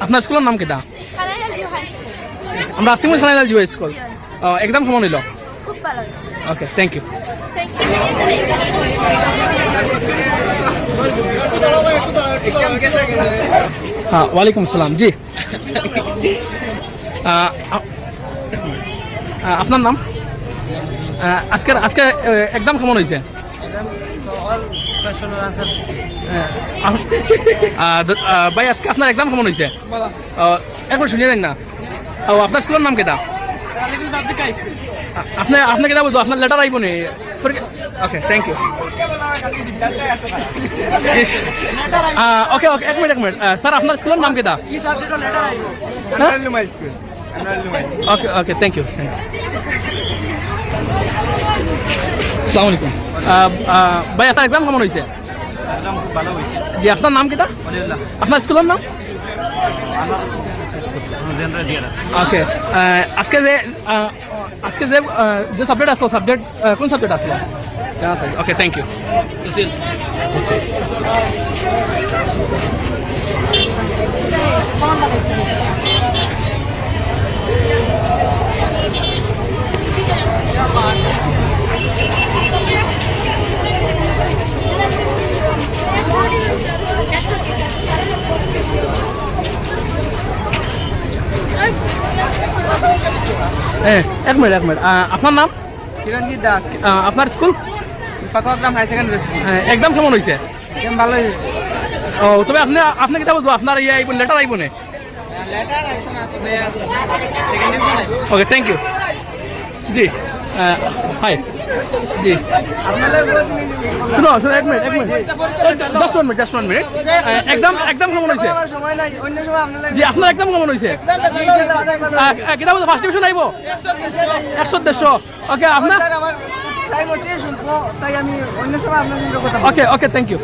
আপনার স্কুলের নাম কেটা? আমরা আসিমুল খানাইলাল জিও স্কুল। একদম খুব ভালো ওকে থ্যাংক ইউ হ্যাঁ ওয়ালাইকুম আসসালাম জি। আপনার নাম? আহ, আজকের আজকে একদম কেমন হয়েছে? ভাই আজকে আপনার এক্সাম কেমন হয়েছে? এখন শুনিয়ে দেন না। ও আপনার স্কুলের নাম কেটা? আ- আপনি আপনি কেটা বলতো আপনার লেটার আইব নি। ওকে থ্যাংক ইউ ওকে ওকে এক মিনিট এক মিনিট স্যার আপনার স্কুলের নাম কেটা? ওকে ওকে থ্যাংক ইউ আসসালামু আলাইকুম। ভাই আপনার এক্সাম কেমন হয়েছে? জি আপনার নাম কেটা আপনার স্কুলের নাম? ওকে আজকে যে আজকে যে যে সাবজেক্ট আসলো সাবজেক্ট কোন সাবজেক্ট আসলো? Okay thank you Sushil. এক মিনিট এক মিনিট। আপনার নাম? চিরঞ্জিত দাস। আপনার school? Pakuagram high secondary school. একদম কেমন হয়েছে একদম ভালো হয়েছে ও তবে আপনি আপনি কিটা বলব আপনার ইয়ে আইব লেটার আইব না? Okay thank you ji hi ji. শুনো এক মিনিট এক minute just minute just one minute exam exam কেমন হয়েছে জি আপনার এক্সাম কেমন হয়েছে কিটা বলতো ফার্স্ট ডিভিশন আইব একশো দেড়শো। Thank you